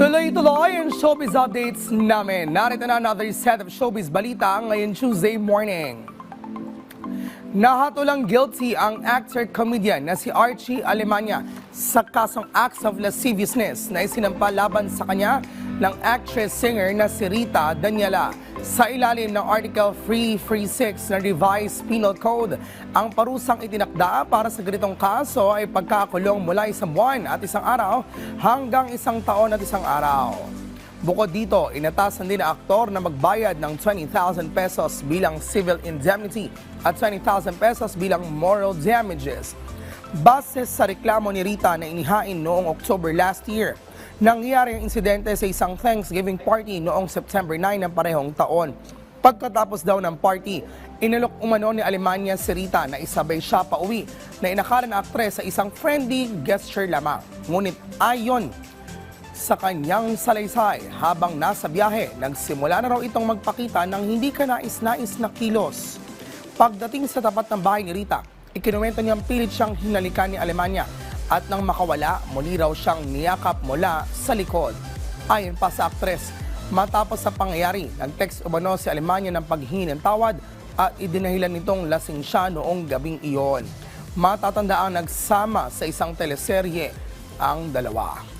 Tuloy-tuloy ang showbiz updates namin. Narito na another set of showbiz balita ngayon Tuesday morning. Nahatulang guilty ang actor-comedian na si Archie Alemania sa kasong acts of lasciviousness na isinampa laban sa kanya ng actress-singer na si Rita Daniela. Sa ilalim ng Article 336 na Revised Penal Code, ang parusang itinakda para sa ganitong kaso ay pagkakulong mula isang buwan at isang araw hanggang isang taon at isang araw. Bukod dito, inatasan din ang aktor na magbayad ng 20,000 pesos bilang civil indemnity at 20,000 pesos bilang moral damages. Base sa reklamo ni Rita na inihain noong October last year, nangyari ang insidente sa isang Thanksgiving party noong September 9 ng parehong taon. Pagkatapos daw ng party, inalok umano ni Alemania si Rita na isabay siya pa uwi na inakala ng aktres sa isang friendly gesture lamang. Ngunit ayon sa kanyang salaysay habang nasa biyahe, nagsimula na raw itong magpakita ng hindi ka nais-nais na kilos. Pagdating sa tapat ng bahay ni Rita, ikinuwento niyang pilit siyang hinalikan ni Alemania at nang makawala, muli raw siyang niyakap mula sa likod. Ayon pa sa aktres, matapos sa pangyayari, nag-text umano si Alemania ng paghingi ng tawad at idinahilan nitong lasing siya noong gabing iyon. Matatanda ang nagsama sa isang teleserye ang dalawa.